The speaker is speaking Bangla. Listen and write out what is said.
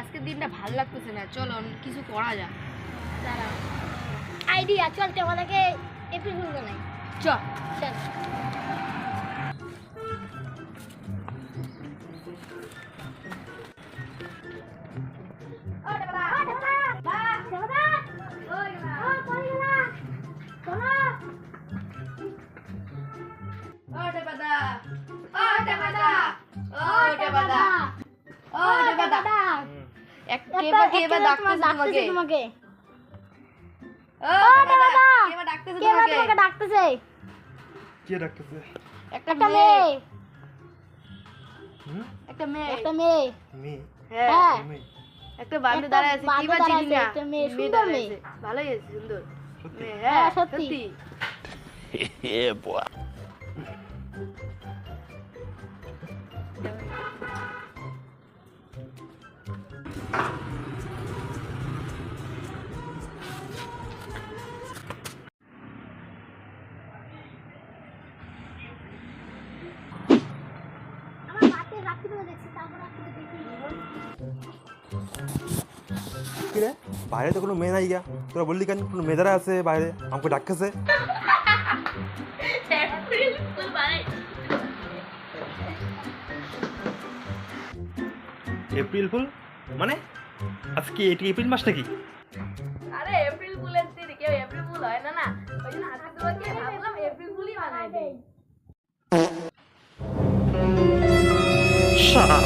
আজকের দিনটা ভালো লাগতেছে না। চলো কিছু করা যাক। আইডিয়া চল তোমাদেরকে এপ্রিল ফুল বানাই চল চল। বাদা ওটে বাদা এক কেবা কেবা ডাকতেছে তোমাকে। তোমাকে। ওটে ওটে বাদা। কেবা ডাকতেছে কে বা তোমাকে? তোমাকে ডাকতেছে? কে ডাকতেছে? একটা একটা মেয়ে। একটা মেয়ে। একটা মেয়ে। মেয়ে? হ্যাঁ। হ্যাঁ। একটা বান্ধব দাঁড়ায় আছে। বান্ধব কিবা চিনি না একটা মেয়ে, সুন্দর মেয়ে। ভালোই আছে সুন্দর। হ্যাঁ, হ্যাঁ সত্যি। সত্যি। আমার বাইরে তো কোনো মেয়ে নাই গা তোরা বললি কেন? কোনো মেয়েদারা আছে বাইরে? আমাকে ডাকতেছে। April fool? মানে আজকে এটি এপ্রিল মাস নাকি? আরে এপ্রিল ফুলের দিন কেউ এপ্রিল ফুল হয় না না। ওই জন্য আজকে তোমাকে ভাবলাম এপ্রিল ফুলই বানাই দেই। শালা।